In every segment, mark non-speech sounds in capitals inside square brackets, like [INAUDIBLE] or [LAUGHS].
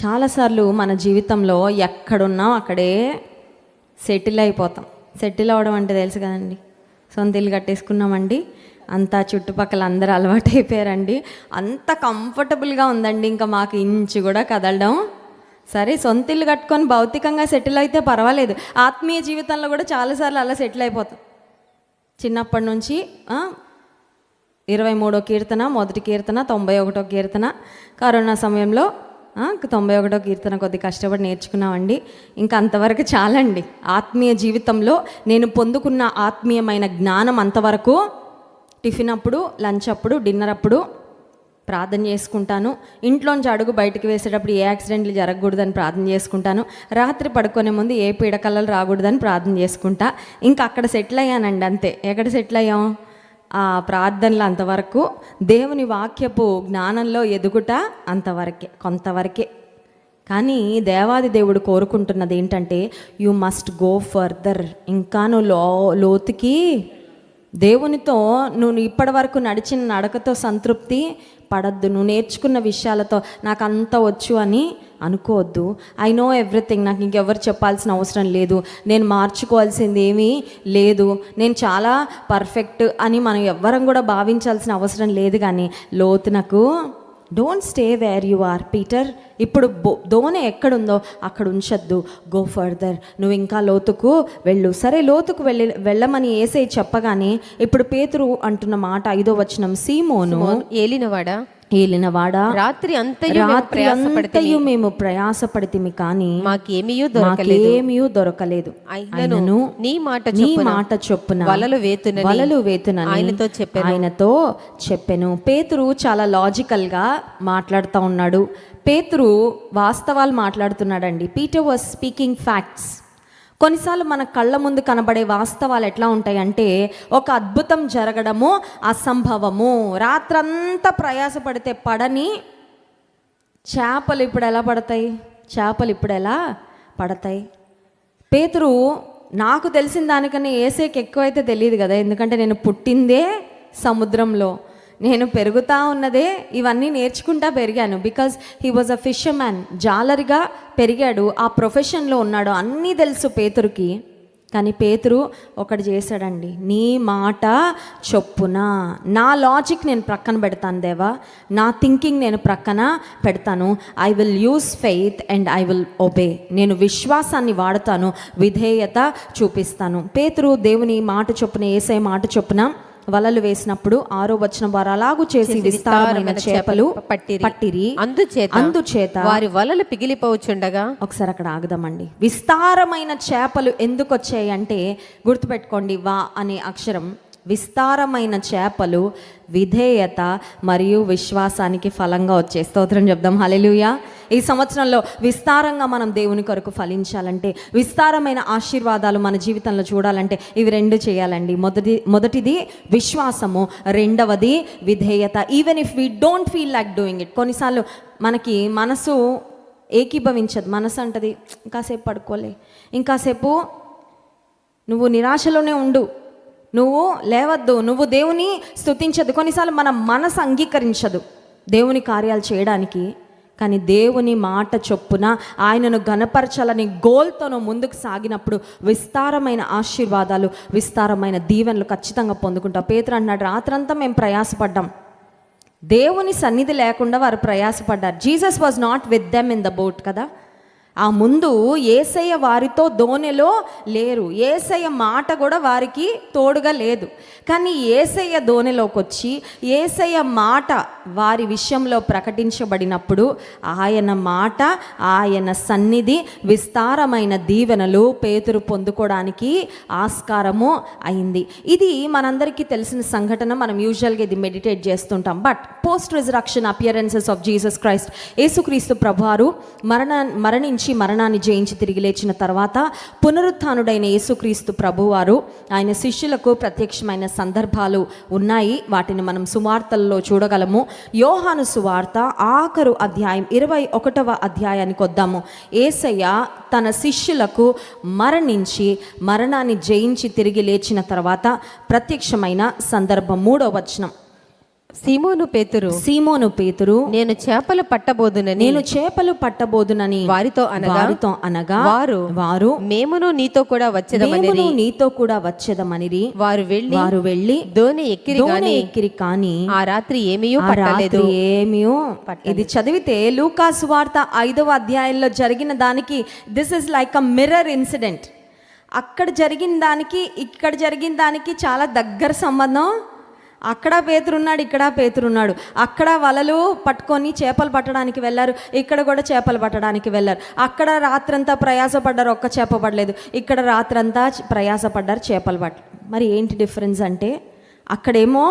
చాలాసార్లు మన జీవితంలో ఎక్కడున్నాం అక్కడే సెటిల్ అయిపోతాం. సెటిల్ అవ్వడం అంటే తెలుసు కదండి. సొంత ఇల్లు కట్టేసుకున్నామండి. అంతా చుట్టుపక్కల అందరూ అలవాటు అయిపోయారండి అంత కంఫర్టబుల్గా ఉందండి. ఇంకా మాకు ఇంచు కూడా కదలడం సరే సొంత ఇల్లు కట్టుకొని భౌతికంగా సెటిల్ అయితే పర్వాలేదు. ఆత్మీయ జీవితంలో కూడా చాలాసార్లు అలా సెటిల్ అయిపోతాం. చిన్నప్పటి నుంచి ఇరవై మూడో కీర్తన మొదటి కీర్తన తొంభై ఒకటో కీర్తన కరోనా సమయంలో తొంభై ఒకటో కీర్తన కొద్ది కష్టపడి నేర్చుకున్నామండి. ఇంకా అంతవరకు చాలండి. ఆత్మీయ జీవితంలో నేను పొందుకున్న ఆత్మీయమైన జ్ఞానం అంతవరకు టిఫిన్ అప్పుడు లంచ్ అప్పుడు డిన్నర్ అప్పుడు ప్రార్థన చేసుకుంటాను. ఇంట్లోంచి అడుగు బయటకు వేసేటప్పుడు ఏ యాక్సిడెంట్లు జరగకూడదని ప్రార్థన చేసుకుంటాను. రాత్రి పడుకునే ముందు ఏ పీడకలలు రాకూడదని ప్రార్థన చేసుకుంటా. ఇంకా అక్కడ సెటిల్ అయ్యానండి అంతే. ఎక్కడ సెటిల్ అయ్యాం? ఆ ప్రార్థనలు అంతవరకు దేవుని వాక్యపు జ్ఞానంలో ఎదుగుట అంతవరకే కొంతవరకే. కానీ దేవాది దేవుడు కోరుకుంటున్నది ఏంటంటే యు మస్ట్ గో ఫర్దర్ ఇంకాను లో లోతుకి దేవునితో నువ్వు ఇప్పటి వరకు నడిచిన నడకతో సంతృప్తి పడద్దు. నువ్వు నేర్చుకున్న విషయాలతో నాకు అంత వచ్చు అని అనుకోవద్దు. ఐ నో ఎవ్రీథింగ్ నాకు ఇంకెవరు చెప్పాల్సిన అవసరం లేదు. నేను మార్చుకోవాల్సింది ఏమీ లేదు. నేను చాలా పర్ఫెక్ట్ అని మనం ఎవ్వరం కూడా భావించాల్సిన అవసరం లేదు కానీ లోతునకు don't stay where you are Peter ఇప్పుడు బో దోణి ఎక్కడుందో అక్కడ ఉంచొద్దు. గో ఫర్దర్ నువ్వు ఇంకా లోతుకు వెళ్ళు. సరే లోతుకు వెళ్ళి వెళ్ళమని ఏసై చెప్పగానే ఇప్పుడు పేతురు అంటున్న మాట ఐదో వచనం సీమోను ఏలినవాడా? ఏలినవాడా? రాత్రి అంతయు మేము రాత్రి అంతయు మేము ప్రయాసపడితిమి కానీ మాకేమియూ దొరకలేదు. మాకేమీ దొరకలేదు. అయినను నీ మాట నీ మాట చొప్పున వలలు వేతునని వలలు వేతునని ఆయనతో చెప్పాను. ఆయనతో చెప్పెను. పేతురు చాలా లాజికల్గా మాట్లాడుతూ ఉన్నాడు. పేతురు వాస్తవాలు మాట్లాడుతున్నాడండి. Peter was speaking facts. కొన్నిసార్లు మన కళ్ళ ముందు కనబడే వాస్తవాలు ఎట్లా ఉంటాయంటే ఒక అద్భుతం జరగడము అసంభవము. రాత్రంతా ప్రయాసపడితే పడని చేపలు ఇప్పుడు ఎలా పడతాయి? చేపలు ఇప్పుడు ఎలా పడతాయి? పేతురు నాకు తెలిసిన దానికన్నా ఏసేకి ఎక్కువైతే తెలియదు కదా ఎందుకంటే నేను పుట్టిందే సముద్రంలో. నేను పెరుగుతా ఉన్నదే ఇవన్నీ నేర్చుకుంటా పెరిగాను. Because he was a fisherman జాలరిగా పెరిగాడు. ఆ ప్రొఫెషన్లో ఉన్నాడు. అన్నీ తెలుసు పేతురుకి. కానీ పేతురు ఒకటి చేశాడండి. నీ మాట చొప్పున. నా లాజిక్ నేను ప్రక్కన పెడతాను దేవా. నా థింకింగ్ నేను ప్రక్కన పెడతాను. I will use faith and I will obey నేను విశ్వాసాన్ని వాడతాను. విధేయత చూపిస్తాను. పేతురు దేవుని మాట చొప్పున ఏసే మాట చొప్పున వలలు వేసినప్పుడు ఆరో వచ్చిన వారు అలాగూ చేసి విస్తారమైన చేపలు పట్టిరి. పట్టిరి. అందుచేత అందుచేత వారి వలలు పిగిలిపోవచ్చుండగా? ఒకసారి అక్కడ ఆగుదామండి. విస్తారమైన చేపలు ఎందుకు వచ్చాయి అంటే గుర్తుపెట్టుకోండి వా అనే అక్షరం. విస్తారమైన చేపలు విధేయత మరియు విశ్వాసానికి ఫలంగా వచ్చే స్తోత్రం చెప్దాం. హల్లెలూయా. ఈ సంవత్సరంలో విస్తారంగా మనం దేవుని కొరకు ఫలించాలంటే విస్తారమైన ఆశీర్వాదాలు మన జీవితంలో చూడాలంటే ఇవి రెండు చేయాలండి. మొదటి మొదటిది విశ్వాసము రెండవది విధేయత. Even if we don't feel like doing it కొన్నిసార్లు మనకి మనసు ఏకీభవించదు. మనసు అంటది ఇంకాసేపు పడుకోలే. ఇంకాసేపు నువ్వు నిరాశలోనే ఉండు. నువ్వు లేవద్దు నువ్వు దేవుని స్థుతించదు కొన్నిసార్లు మన మనసు అంగీకరించదు దేవుని కార్యాలు చేయడానికి. కానీ దేవుని మాట చొప్పున ఆయనను గనపరచాలని గోల్తోనూ ముందుకు సాగినప్పుడు విస్తారమైన ఆశీర్వాదాలు విస్తారమైన దీవెనలు ఖచ్చితంగా పొందుకుంటాం. పేతురు అన్నాడు రాత్రంతా మేము ప్రయాసపడ్డాం. దేవుని సన్నిధి లేకుండా వారు ప్రయాసపడ్డారు. Jesus was not with them in the boat కదా. ఆ ముందు ఏసయ్య వారితో దోణిలో లేరు. ఏసయ్య మాట కూడా వారికి తోడుగా లేదు. కానీ ఏసయ్య దోణిలోకి వచ్చి ఏసయ్య మాట వారి విషయంలో ప్రకటించబడినప్పుడు ఆయన మాట ఆయన సన్నిధి విస్తారమైన దీవెనలు పేతురు పొందుకోవడానికి ఆస్కారము అయింది. ఇది మనందరికీ తెలిసిన సంఘటన. మనం యూజువల్గా ఇది మెడిటేట్ చేస్తుంటాం. But post resurrection appearances of Jesus Christ యేసుక్రీస్తు ప్రభువారు మరణ మరణించి మరణాన్ని జయించి తిరిగి లేచిన తర్వాత పునరుత్థానుడైన యేసుక్రీస్తు ప్రభువారు ఆయన శిష్యులకు ప్రత్యక్షమైన సందర్భాలు ఉన్నాయి. వాటిని మనం సువార్తల్లో చూడగలము. యోహాను సువార్త ఆఖరు అధ్యాయం ఇరవై ఒకటవ అధ్యాయానికి వద్దాము. ఏసయ్య తన శిష్యులకు మరణించి మరణాన్ని జయించి తిరిగి లేచిన తర్వాత ప్రత్యక్షమైన సందర్భం మూడో వచనం. సీమోను పేతురు సీమోను పేతురు నేను చేపలు పట్టబోదునని నేను చేపలు పట్టబోదునని వారితో అనగా వారితో అనగా వారు వారు మేమును నీతో కూడా వచ్చేదమని నీతో కూడా వచ్చేదమనిరి. వారు వెళ్ళి వారు వెళ్ళి దోణి ఎక్కిరి దోణి గాని ఎక్కిరి కాని ఆ రాత్రి ఏమీయూ పట్టలేదు. ఏమియో ఇది చదివితే లూకాసు వార్త ఐదవ అధ్యాయంలో జరిగిన దానికి this is like a mirror incident అక్కడ జరిగిన దానికి ఇక్కడ జరిగిన దానికి చాలా దగ్గర సంబంధం అక్కడ పేతురున్నాడు ఇక్కడ పేతురున్నాడు. అక్కడ వలలు పట్టుకొని చేపలు పట్టడానికి వెళ్ళారు ఇక్కడ కూడా చేపలు పట్టడానికి వెళ్ళారు. అక్కడ రాత్రంతా ప్రయాసపడ్డారు ఒక్క చేప పడలేదు. ఇక్కడ రాత్రంతా ప్రయాసపడ్డారు చేపలు పట్ట మరి ఏంటి డిఫరెన్స్ అంటే అక్కడేమో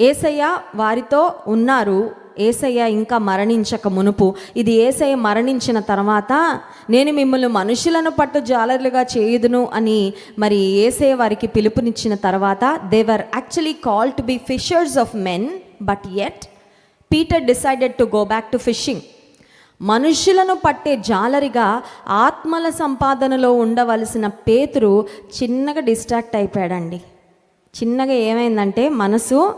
ఏసయ్య వారితో ఉన్నారు ఏసయ్య ఇంకా మరణించక మునుపు. ఇది ఏసయ్య మరణించిన తర్వాత నేను మిమ్మల్ని మనుషులను పట్టు జాలర్లుగా చేయుదును అని మరి ఏసయ్య వారికి పిలుపునిచ్చిన తర్వాత they were actually call to be fishers of men but at Peter decided to go back to fishing మనుషులను పట్టే జాలరిగా ఆత్మల సంపాదనలో ఉండవలసిన పేతురు చిన్నగా డిస్ట్రాక్ట్ అయిపోయాడండి. చిన్నగా ఏమైందంటే మనసు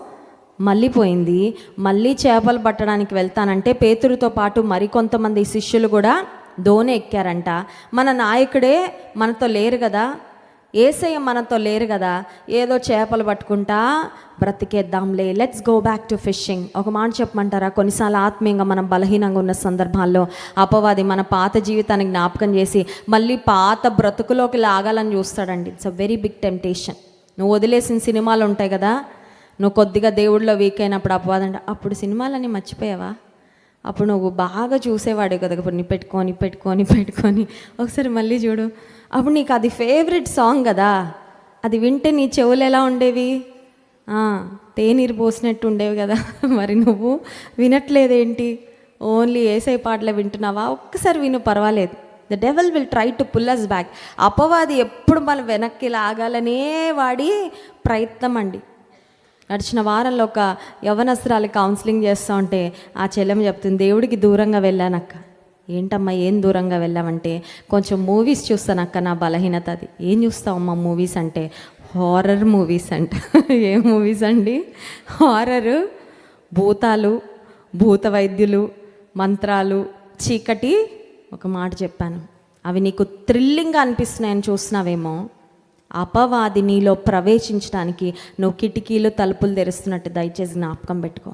మళ్ళీ పోయింది. మళ్ళీ చేపలు పట్టడానికి వెళ్తానంటే పేతురుతో పాటు మరికొంతమంది శిష్యులు కూడా దోణి ఎక్కారంట. మన నాయకుడే మనతో లేరు కదా. ఏసయ్య మనతో లేరు కదా. ఏదో చేపలు పట్టుకుంటా బ్రతికేద్దాంలే. Let's go back to fishing ఒక మాట చెప్పమంటారా? కొన్నిసార్లు ఆత్మీయంగా మనం బలహీనంగా ఉన్న సందర్భాల్లో అపవాది మన పాత జీవితాన్ని జ్ఞాపకం చేసి మళ్ళీ పాత బ్రతుకులోకి లాగాలని చూస్తాడండి. It's a very big temptation నువ్వు వదిలేసిన సినిమాలు ఉంటాయి కదా. నువ్వు కొద్దిగా దేవుడిలో వీక్ అయినప్పుడు అపవాదం అప్పుడు సినిమాలన్నీ మర్చిపోయావా? అప్పుడు నువ్వు బాగా చూసేవాడు కదా ఇప్పుడు నీ పెట్టుకొని పెట్టుకొని పెట్టుకొని ఒకసారి మళ్ళీ చూడు. అప్పుడు నీకు అది ఫేవరెట్ సాంగ్ కదా. అది వింటే నీ చెవులు ఎలా ఉండేవి? తేనీరు పోసినట్టు ఉండేవి కదా. [LAUGHS] మరి నువ్వు వినట్లేదేంటి? ఓన్లీ ఏసై పాటలు వింటున్నావా? ఒక్కసారి విను పర్వాలేదు. The devil will try to pull us back అపవాది ఎప్పుడు మనం వెనక్కి లాగాలనే వాడి ప్రయత్నం అండి. గడిచిన వారంలో ఒక యవనస్త్రాలు కౌన్సిలింగ్ చేస్తూ ఉంటే ఆ చెల్లెమ్మ చెప్తుంది దేవుడికి దూరంగా వెళ్ళానక్క. ఏంటమ్మా ఏం దూరంగా వెళ్ళామంటే కొంచెం మూవీస్ చూస్తానక్క నా బలహీనత అది. ఏం చూస్తావమ్మా మూవీస్ అంటే? హారర్ మూవీస్ అంట. [LAUGHS] ఏ మూవీస్ అండి? హారర్ భూతాలు భూత వైద్యులు మంత్రాలు చీకటి. ఒక మాట చెప్పాను. అవి నీకు థ్రిల్లింగ్గా అనిపిస్తున్నాయని చూస్తున్నావేమో అపవాది నీలో ప్రవేశించడానికి నువ్వు కిటికీలు తలుపులు తెరుస్తున్నట్టు దయచేసి జ్ఞాపకం పెట్టుకో.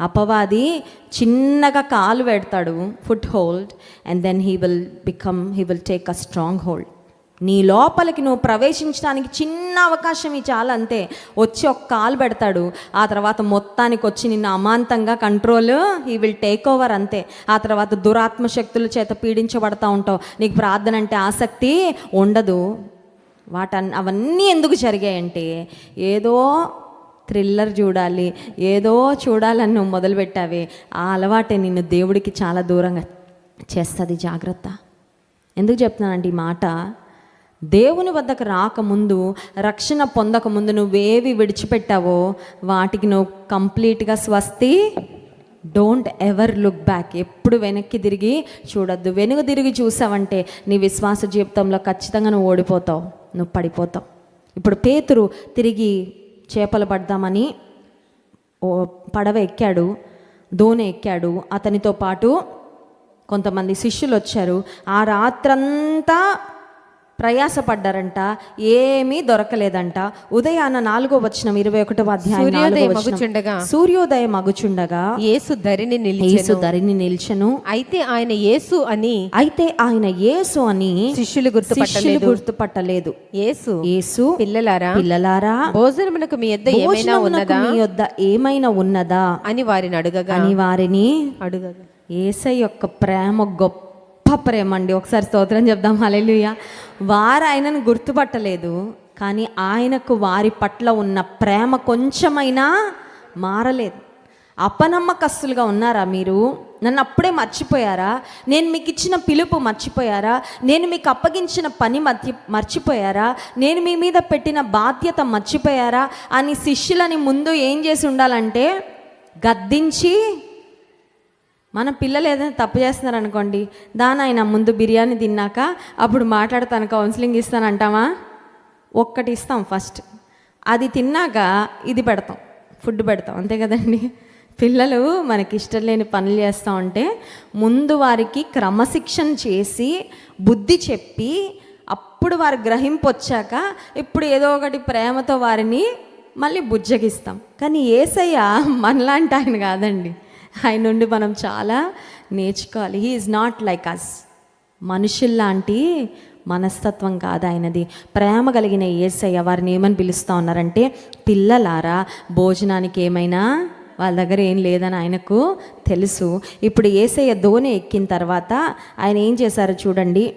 అపవాది చిన్నగా కాలు పెడతాడు foothold and then he will become he will take a strong hold నీ లోపలికి నువ్వు ప్రవేశించడానికి చిన్న అవకాశం ఈ చాలా అంతే. వచ్చి ఒక కాలు పెడతాడు ఆ తర్వాత మొత్తానికి వచ్చి నిన్ను అమాంతంగా కంట్రోల్ ఈ విల్ టేక్ ఓవర్ అంతే. ఆ తర్వాత దురాత్మ శక్తుల చేత పీడించబడతా ఉంటావు. నీకు ప్రార్థన అంటే ఆసక్తి ఉండదు. వాటన్ అవన్నీ ఎందుకు జరిగాయంటే ఏదో థ్రిల్లర్ చూడాలి ఏదో చూడాలని నువ్వు మొదలుపెట్టావే ఆ అలవాటే నిన్ను దేవుడికి చాలా దూరంగా చేస్తుంది జాగ్రత్త. ఎందుకు చెప్తున్నానండి ఈ మాట దేవుని వద్దకు రాకముందు రక్షణ పొందకముందు నువ్వేవి విడిచిపెట్టావో వాటికి నువ్వు కంప్లీట్గా స్వస్తి డోంట్ ఎవర్ లుక్ బ్యాక్ ఎప్పుడు వెనక్కి తిరిగి చూడొద్దు. వెనుక తిరిగి చూసావంటే నీ విశ్వాస జీవితంలో ఖచ్చితంగా నువ్వు ఓడిపోతావు. నువ్వు పడిపోతావు. ఇప్పుడు పేతురు తిరిగి చేపలు పడదామని ఓ పడవ ఎక్కాడు దోణి ఎక్కాడు. అతనితో పాటు కొంతమంది శిష్యులు వచ్చారు. ఆ రాత్రంతా ప్రయాసపడ్డారంట ఏమీ దొరకలేదంట. ఉదయాన నాలుగో వచ్చిన ఇరవై ఒకటో అధ్యాయం నాలుగో సూర్యోదయం వచనం. అగుచుండగా యేసు ధరిని యేసు ధరిని నిల్చెను. అయితే ఆయన యేసు అని అయితే ఆయన యేసు అని శిష్యులు శిష్యులు గుర్తుపట్టలేదు. గుర్తుపట్టలేదు యేసు యేసు పిల్లలారా పిల్లలారా భోజనమునకు మీ యొద్ద ఏమైనా ఉన్నదా? మీ యొద్ద ఏమైనా ఉన్నదా? అని వారిని అడుగగా. అని వారిని అడుగగా. ఏసై యొక్క ప్రేమ గొప్ప ప్రేమ అండి ఒకసారి స్తోత్రం చెప్దాం. హల్లెలూయా. వారు ఆయనను గుర్తుపట్టలేదు. కానీ ఆయనకు వారి పట్ల ఉన్న ప్రేమ కొంచెమైనా మారలేదు. అపనమ్మకస్తులుగా ఉన్నారా మీరు? నన్ను అప్పుడే మర్చిపోయారా? నేను మీకు ఇచ్చిన పిలుపు మర్చిపోయారా? నేను మీకు అప్పగించిన పని మర్చి మర్చిపోయారా? నేను మీ మీద పెట్టిన బాధ్యత మర్చిపోయారా? అని శిష్యులని ముందు ఏం చేసి ఉండాలంటే గద్దించి మన పిల్లలు ఏదైనా తప్పు చేస్తున్నారు అనుకోండి దాని ఆయన ముందు బిర్యానీ తిన్నాక అప్పుడు మాట్లాడతాను కౌన్సిలింగ్ ఇస్తాను అంటామా? ఒక్కటి ఇస్తాం ఫస్ట్. అది తిన్నాక ఇది పెడతాం ఫుడ్ పెడతాం అంతే కదండి. పిల్లలు మనకి ఇష్టం లేని పనులు చేస్తూ ఉంటే ముందు వారికి క్రమశిక్షణ చేసి బుద్ధి చెప్పి అప్పుడు వారి గ్రహింపు వచ్చాక ఇప్పుడు ఏదో ఒకటి ప్రేమతో వారిని మళ్ళీ బుజ్జగిస్తాం. కానీ ఏసయ్య మనలాంటి ఆయన కాదండి. ఆయన నుండి మనం చాలా నేర్చుకోవాలి. He is not like us మనుషుల్లాంటి మనస్తత్వం కాదు ఆయనది. ప్రేమ కలిగిన ఏసయ్య వారిని ఏమని పిలుస్తూ ఉన్నారంటే పిల్లలారా భోజనానికి ఏమైనా వాళ్ళ దగ్గర ఏం లేదని ఆయనకు తెలుసు. ఇప్పుడు ఏసయ్య ధోని ఎక్కిన తర్వాత ఆయన ఏం చేశారో చూడండి.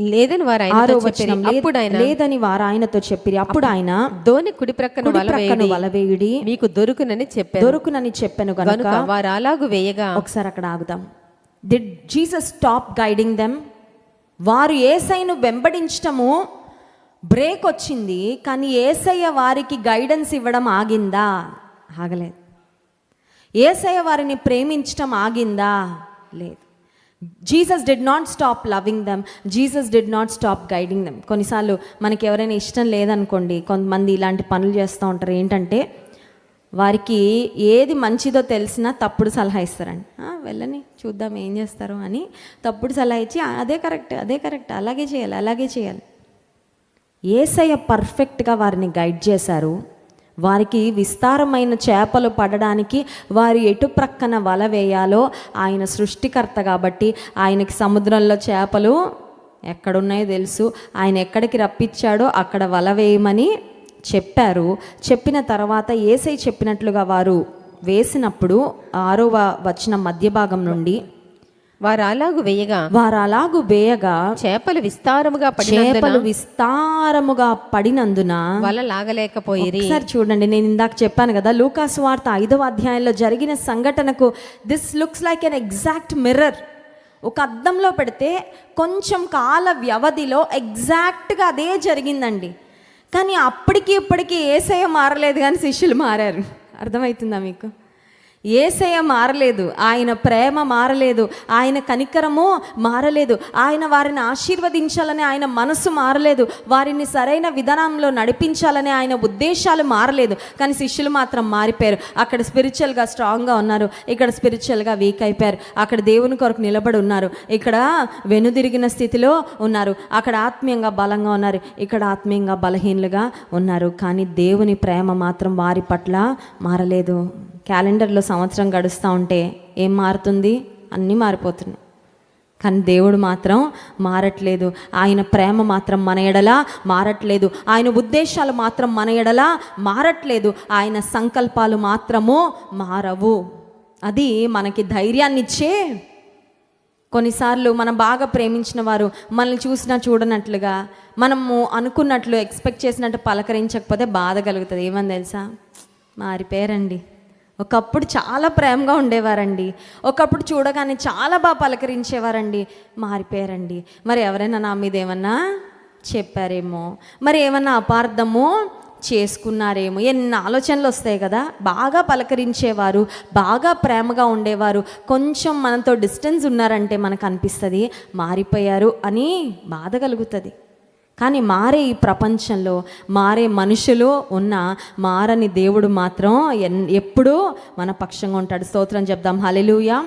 లేదని వారు ఆరో. వచనం అప్పుడు ఆయన లేదని వారు ఆయనతో చెప్పిరి. అప్పుడు ఆయన ధోని కుడి ప్రక్కన ప్రక్కన వేయుడి. వలవేయుడి మీకు దొరుకునని చెప్పారు దొరుకునని చెప్పాను కనుక కనుక వారు అలాగు వేయగా. ఒకసారి అక్కడ ఆగుదాం. Did Jesus stop guiding them వారు ఏసైను వెంబడించటము బ్రేక్ వచ్చింది కానీ ఏసయ్య వారికి గైడెన్స్ ఇవ్వడం ఆగిందా? ఆగలేదు. ఏసయ్య వారిని ప్రేమించటం ఆగిందా? లేదు. Jesus did not stop loving them Jesus did not stop guiding them కొన్నిసార్లు మనకి ఎవరైనా ఇష్టం లేదనుకోండి కొంతమంది ఇలాంటి పనులు చేస్తూ ఉంటారు. ఏంటంటే వారికి ఏది మంచిదో తెలిసినా తప్పుడు సలహా ఇస్తారండి. వెళ్ళని చూద్దాం ఏం చేస్తారు అని తప్పుడు సలహా ఇచ్చి అదే కరెక్ట్ అదే కరెక్ట్ అలాగే చేయాలి అలాగే చేయాలి. ఏసయ్య పర్ఫెక్ట్గా వారిని గైడ్ చేశారు. వారికి విస్తారమైన చేపలు పడడానికి వారు ఎటు ప్రక్కన వల వేయాలో ఆయన సృష్టికర్త కాబట్టి ఆయనకి సముద్రంలో చేపలు ఎక్కడున్నాయో తెలుసు. ఆయన ఎక్కడికి రప్పించాడో అక్కడ వల వేయమని చెప్పారు. చెప్పిన తర్వాత ఏసై చెప్పినట్లుగా వారు వేసినప్పుడు ఆరో వచ్చిన మధ్య భాగం నుండి వారు అలాగు వేయగా వారు అలాగు వేయగా చేపలు విస్తారముగా చేపలు విస్తారముగా పడినందున వల లాగలేకపోయిరి. ఒకసారి చూడండి నేను ఇందాక చెప్పాను కదా లూకాస్ వార్త ఐదవ అధ్యాయంలో జరిగిన సంఘటనకు this looks like an exact mirror ఒక అద్దంలో పెడితే కొంచెం కాల వ్యవధిలో ఎగ్జాక్ట్గా అదే జరిగిందండి. కానీ అప్పటికి ఇప్పటికీ ఏసయ్య మారలేదు కానీ శిష్యులు మారారు. అర్థమవుతుందా మీకు? ఏసయ మారలేదు ఆయన ప్రేమ మారలేదు ఆయన కనికరము మారలేదు ఆయన వారిని ఆశీర్వదించాలని ఆయన మనసు మారలేదు వారిని సరైన విధానంలో నడిపించాలని ఆయన ఉద్దేశాలు మారలేదు. కానీ శిష్యులు మాత్రం మారిపోయారు. అక్కడ స్పిరిచువల్గా స్ట్రాంగ్గా ఉన్నారు. ఇక్కడ స్పిరిచువల్గా వీక్ అయిపోయారు. అక్కడ దేవుని కొరకు నిలబడి ఉన్నారు. ఇక్కడ వెనుదిరిగిన స్థితిలో ఉన్నారు. అక్కడ ఆత్మీయంగా బలంగా ఉన్నారు. ఇక్కడ ఆత్మీయంగా బలహీనులుగా ఉన్నారు. కానీ దేవుని ప్రేమ మాత్రం వారి పట్ల మారలేదు. క్యాలెండర్లో సంవత్సరం గడుస్తూ ఉంటే ఏం మారుతుంది? అన్నీ మారిపోతున్నాయి. కానీ దేవుడు మాత్రం మారట్లేదు. ఆయన ప్రేమ మాత్రం మన ఎడలా మారట్లేదు. ఆయన ఉద్దేశాలు మాత్రం మన ఎడలా మారట్లేదు. ఆయన సంకల్పాలు మాత్రము మారవు. అది మనకి ధైర్యాన్ని ఇచ్చే కొన్నిసార్లు మనం బాగా ప్రేమించిన వారు మనల్ని చూసినా చూడనట్లుగా మనము అనుకున్నట్లు ఎక్స్పెక్ట్ చేసినట్టు పలకరించకపోతే బాధ కలుగుతుంది. ఏమని తెలుసా? మారిపోయారండి. ఒకప్పుడు చాలా ప్రేమగా ఉండేవారండి. ఒకప్పుడు చూడగానే చాలా బాగా పలకరించేవారండి. మారిపోయారండి. మరి ఎవరైనా నా మీద ఏమన్నా చెప్పారేమో? మరి ఏమన్నా అపార్థము చేసుకున్నారేమో? ఎన్ని ఆలోచనలు వస్తాయి కదా? బాగా పలకరించేవారు బాగా ప్రేమగా ఉండేవారు. కొంచెం మనతో డిస్టెన్స్ ఉన్నారంటే మనకు అనిపిస్తుంది. మారిపోయారు అని బాధ కలుగుతుంది. కానీ మారే ఈ ప్రపంచంలో మారే మనుషులు ఉన్న మారని దేవుడు మాత్రం ఎన్ ఎప్పుడూ మన పక్షంగా ఉంటాడు. స్తోత్రం చెప్దాం. హలెలుయా